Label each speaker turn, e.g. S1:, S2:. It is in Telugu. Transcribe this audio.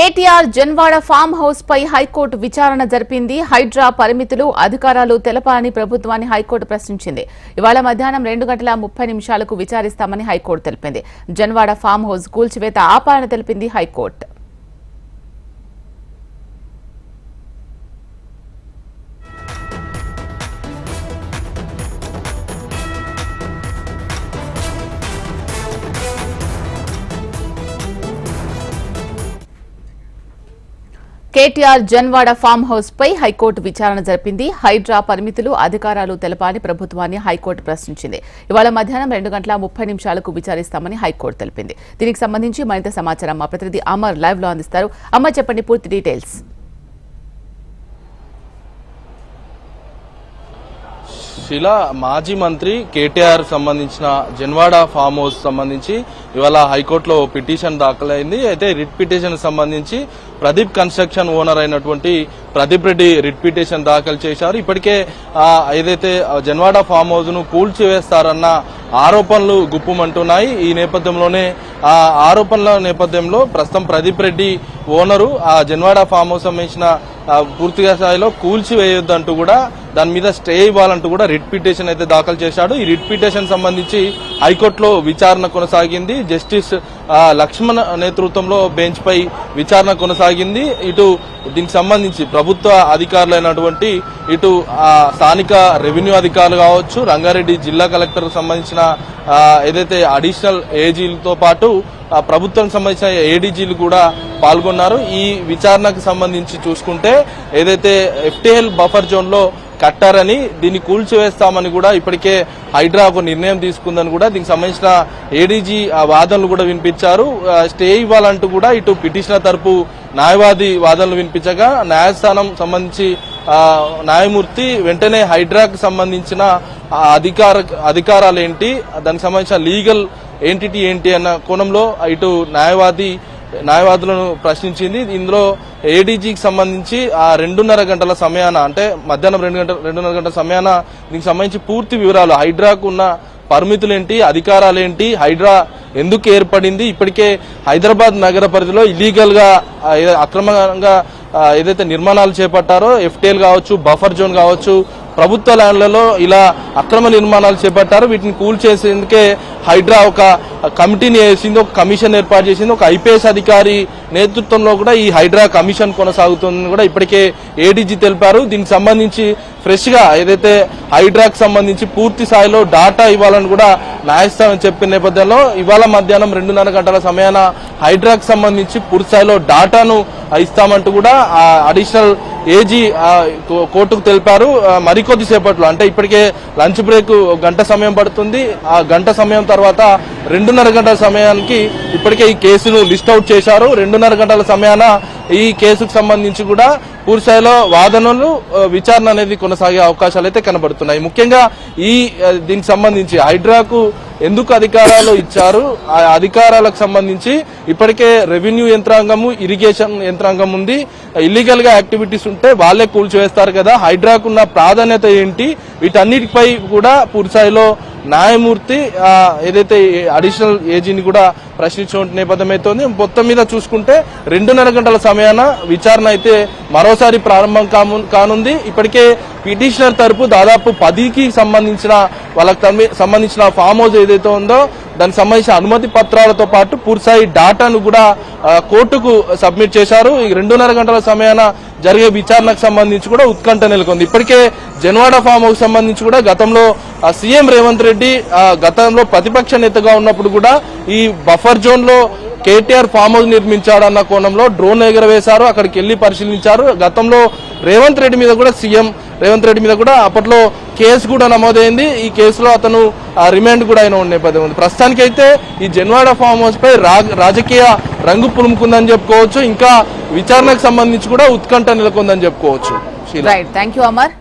S1: కేటీఆర్ జన్వాడ ఫామ్ హౌస్ పై హైకోర్టు విచారణ జరిపింది. హైడ్రా పరిమితులు అధికారాలు తెలపాలని ప్రభుత్వాన్ని హైకోర్టు ప్రశ్నించింది. ఇవాళ మధ్యాహ్నం రెండు గంటల ముప్పై నిమిషాలకు విచారిస్తామని హైకోర్టు తెలిపింది. జన్వాడ ఫామ్ హౌస్ కూల్చివేత ఆపాలని తెలిపింది high court. KTR Janwada farm house పై హైకోర్టు విచారణ జరిపింది. హైడ్రా పరిమితులు అధికారాలు తెలపాలని ప్రభుత్వాన్ని హైకోర్టు ప్రశ్నించింది. ఇవాళ మధ్యాహ్నం రెండు గంటల ముప్పై నిమిషాలకు విచారిస్తామని హైకోర్టు తెలిపింది. దీనికి సంబంధించి మరింత సమాచారం మా ప్రతినిధి అమర్ లైవ్లో అందిస్తారు. అమర్ చెప్పండి పూర్తి డీటెయిల్స్.
S2: శిలా మాజీ మంత్రి కేటీఆర్ సంబంధించిన జన్వాడ ఫామ్ హౌస్ సంబంధించి ఇవాళ హైకోర్టులో పిటిషన్ దాఖలైంది. అయితే రిట్ పిటిషన్ సంబంధించి ప్రదీప్ కన్స్ట్రక్షన్ ఓనర్ అయినటువంటి ప్రదీప్ రెడ్డి రిట్ పిటిషన్ దాఖలు చేశారు. ఇప్పటికే ఏదైతే జన్వాడ ఫామ్ హౌస్ను కూల్చివేస్తారన్న ఆరోపణలు గుప్పుమంటున్నాయి. ఈ నేపథ్యంలోనే ఆ ఆరోపణల నేపథ్యంలో ప్రస్తుతం ప్రదీప్ రెడ్డి ఓనరు ఆ జన్వాడ ఫామ్ హౌస్ సంబంధించిన పూర్తిగా స్థాయిలో కూల్చివేయొద్దంటూ కూడా దాని మీద స్టే ఇవ్వాలంటూ కూడా రిట్ పిటిషన్ అయితే దాఖలు చేశాడు. ఈ రిట్ పిటిషన్ సంబంధించి హైకోర్టులో విచారణ కొనసాగింది. జస్టిస్ లక్ష్మణ్ నేతృత్వంలో బెంచ్ పై విచారణ కొనసాగింది. ఇటు దీనికి సంబంధించి ప్రభుత్వ అధికారులైనటువంటి ఇటు ఆ, స్థానిక రెవెన్యూ అధికారులు కావచ్చు రంగారెడ్డి జిల్లా కలెక్టర్ సంబంధించిన ఏదైతే అడిషనల్ ఏజీలతో పాటు ప్రభుత్వం ప్రభుత్వానికి సంబంధించిన ఏడీజీలు కూడా పాల్గొన్నారు. ఈ విచారణకు సంబంధించి చూసుకుంటే ఏదైతే ఎఫ్టీఎల్ బఫర్ జోన్లో కట్టారని దీన్ని కూల్చివేస్తామని కూడా ఇప్పటికే హైడ్రా ఒక నిర్ణయం తీసుకుందని కూడా దీనికి సంబంధించిన ఏడీజీ ఆ వాదనలు కూడా వినిపించారు. స్టే ఇవ్వాలంటూ కూడా ఇటు పిటిషనర్ తరపు న్యాయవాది వాదనలు వినిపించగా న్యాయస్థానం సంబంధించి న్యాయమూర్తి వెంటనే హైడ్రాకు సంబంధించిన అధికార అధికారాలు ఏంటి దానికి సంబంధించిన లీగల్ ఏంటిటీ ఏంటి అన్న కోణంలో ఇటు న్యాయవాది న్యాయవాదులను ప్రశ్నించింది. ఇందులో ఏడీజీకి సంబంధించి ఆ రెండున్నర గంటల సమయాన అంటే మధ్యాహ్నం రెండు గంటల రెండున్నర గంటల సమయాన దీనికి సంబంధించి పూర్తి వివరాలు. హైడ్రాకు ఉన్న పరిమితులేంటి అధికారాలేంటి హైడ్రా ఎందుకు ఏర్పడింది? ఇప్పటికే హైదరాబాద్ నగర పరిధిలో ఇలీగల్గా అక్రమంగా ఏదైతే నిర్మాణాలు చేపట్టారో ఎఫ్టీఎల్ కావచ్చు బఫర్ జోన్ కావచ్చు ప్రభుత్వ ల్యాండ్లలో ఇలా అక్రమ నిర్మాణాలు చేపట్టారు. వీటిని కూల్ చేసేందుకే హైడ్రా ఒక కమిటీని వేసింది ఒక కమిషన్ ఏర్పాటు చేసింది ఒక ఐపీఎస్ అధికారి నేతృత్వంలో కూడా ఈ హైడ్రా కమిషన్ కొనసాగుతుందని కూడా ఇప్పటికే ఏడీజీ తెలిపారు. దీనికి సంబంధించి ఫ్రెష్గా ఏదైతే హైడ్రాకు సంబంధించి పూర్తి స్థాయిలో డాటా ఇవ్వాలని కూడా న్యాయస్థానం చెప్పిన నేపథ్యంలో ఇవాళ మధ్యాహ్నం రెండున్నర గంటల సమయాన హైడ్రాకు సంబంధించి పూర్తి స్థాయిలో డాటాను ఇస్తామంటూ కూడా అడిషనల్ ఏజీ కోర్టుకు తెలిపారు. మరికొద్ది సేపట్లో అంటే ఇప్పటికే లంచ్ బ్రేక్ గంట సమయం పడుతుంది. ఆ గంట సమయం తర్వాత రెండున్నర గంటల సమయానికి ఇప్పటికే ఈ కేసును లిస్ట్ అవుట్ చేశారు. రెండున్నర గంటల సమయాన ఈ కేసుకు సంబంధించి కూడా పూర్తిస్థాయిలో వాదనలు విచారణ అనేది కొనసాగే అవకాశాలు అయితే కనబడుతున్నాయి. ముఖ్యంగా ఈ దీనికి సంబంధించి హైడ్రాకు ఎందుకు అధికారాలు ఇచ్చారు? ఆ అధికారాలకు సంబంధించి ఇప్పటికే రెవెన్యూ యంత్రాంగము ఇరిగేషన్ యంత్రాంగం ఉంది. ఇల్లీగల్గా యాక్టివిటీస్ ఉంటే వాళ్ళే కూల్చివేస్తారు కదా. హైడ్రాకున్న ప్రాధాన్యత ఏంటి? వీటన్నిటిపై కూడా పూర్తిస్థాయిలో న్యాయమూర్తి ఏదైతే అడిషనల్ ఏజీని కూడా ప్రశ్నించిన నేపథ్యం ఉంది మొత్తం మీద చూసుకుంటే రెండున్నర గంటల సమయాన విచారణ అయితే మరోసారి ప్రారంభం కాము- కానుంది. ఇప్పటికే పిటిషనర్ తరపు దాదాపు పదికి సంబంధించిన వాళ్ళకి తమ్మి- సంబంధించిన ఫామ్ హౌస్ ఏదైతే ఉందో దానికి సంబంధించిన అనుమతి పత్రాలతో పాటు పూర్తిస్థాయి డాటాను కూడా కోర్టుకు సబ్మిట్ చేశారు. ఈ రెండున్నర గంటల సమయాన జరిగే విచారణకు సంబంధించి కూడా ఉత్కంఠ నెలకొంది. ఇప్పటికే జన్వాడ ఫామ్ హౌస్ సంబంధించి కూడా గతంలో సీఎం రేవంత్ రెడ్డి ఆ, గతంలో ప్రతిపక్ష నేతగా ఉన్నప్పుడు కూడా ఈ బఫర్ జోన్లో కేటీఆర్ ఫామ్ హౌస్ నిర్మించాడన్న కోణంలో డ్రోన్ ఎగరవేశారు అక్కడికి వెళ్ళి పరిశీలించారు. గతంలో రేవంత్ రెడ్డి మీద కూడా సీఎం రేవంత్ రెడ్డి మీద కూడా అప్పట్లో కేసు కూడా నమోదైంది. ఈ కేసులో అతను రిమాండ్ కూడా అయిన నేపథ్యం ఉంది. ప్రస్తుతానికైతే ఈ జన్వాడ ఫామ్ హౌస్ పై రా- రాజకీయ రంగు పులుముకుందని చెప్పుకోవచ్చు. ఇంకా విచారణకు సంబంధించి కూడా ఉత్కంఠ నెలకొందని చెప్పుకోవచ్చు.
S1: Right thank you Amar